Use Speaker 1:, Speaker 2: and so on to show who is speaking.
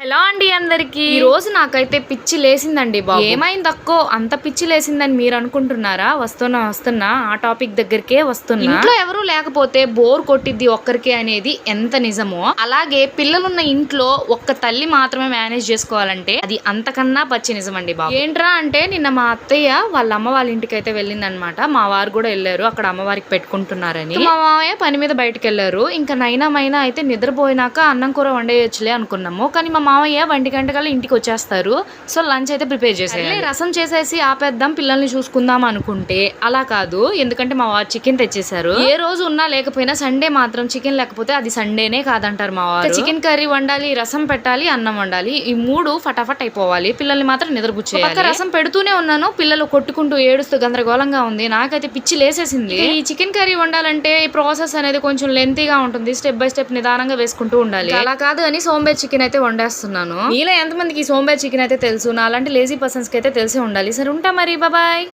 Speaker 1: Hello అండి అందరికి. ఈ రోజు నాకైతే పిచ్చి లేసిందండి బాబు. ఏమైంది అక్కో అంత పిచ్చి లేసిందని మీరు అనుకుంటున్నారా? వస్తున్నా వస్తున్నా. ఆ టాపిక్ దగ్గరికే వస్తున్నా. ఇంట్లో ఎవరు లేకపోతే బోర్ కొట్టిద్ది ఒక్కరికే అనేది ఎంత నిజమో? అలాగే పిల్లలున్న ఇంట్లో ఒక్క తల్లి మాత్రమే మేనేజ్ చేసుకోవాలంటే అది అంతకన్నా పచ్చి నిజమండి బాబు. ఏంట్రా అంటే నిన్న మా అత్తయ్య వాళ్ళ అమ్మ వాళ్ళ ఇంటికి అయితే వెళ్ళిందనమాట. మా వారు కూడా వెళ్ళారు. అక్కడ అమ్మవారికి పెట్టుకుంటున్నారని. మా మామయ్య పని మీద బయటకు వెళ్ళారు ఇంకా నైనా మైనా అయితే నిద్రపోయినాక అన్నం కూర వండేయచ్చులే అనుకున్నాము. కానీ మా మామయ్య వంటి గంటకల్లా ఇంటికి వచ్చేస్తారు. సో లంచ్ అయితే ప్రిపేర్ చేసేయాలి. రసం చేసేసి ఆపేద్దాం పిల్లల్ని చూసుకుందాం అనుకుంటే. అలా కాదు. ఎందుకంటే మా వారు చికెన్ తెచ్చేసారు ఏ రోజు ఉన్నా లేకపోయినా సండే మాత్రం చికెన్ లేకపోతే అది సండేనే కాదంటారు మా వారు. చికెన్ కర్రీ వండాలి రసం పెట్టాలి అన్నం వండాలి. ఈ మూడు ఫటాఫట్ అయిపోవాలి. పిల్లల్ని మాత్రం నిద్రపుచ్చేయాలి. పక్క రసం పెడుతూనే ఉన్నాను. పిల్లలు కొట్టుకుంటూ ఏడుస్తూ గందరగోళంగా ఉంది. నాకైతే పిచ్చి లేసేసింది. ఈ చికెన్ కర్రీ వండాలంటే ఈ ప్రాసెస్ అనేది కొంచెం లెంతీగా ఉంటుంది. స్టెప్ బై స్టెప్ నిదానంగా వేసుకుంటూ ఉండాలి. అలా కాదు అని సోంబేర్ చికెన్ అయితే వండేస్తున్నాను మీలో ఎంతమందికి సోంబేర్ చికెన్ అయితే తెలుసు? నా అలాంటి లేజీ పర్సన్స్కి అయితే తెలిసి ఉండాలి. సరే ఉంటా మరి. బాబాయ్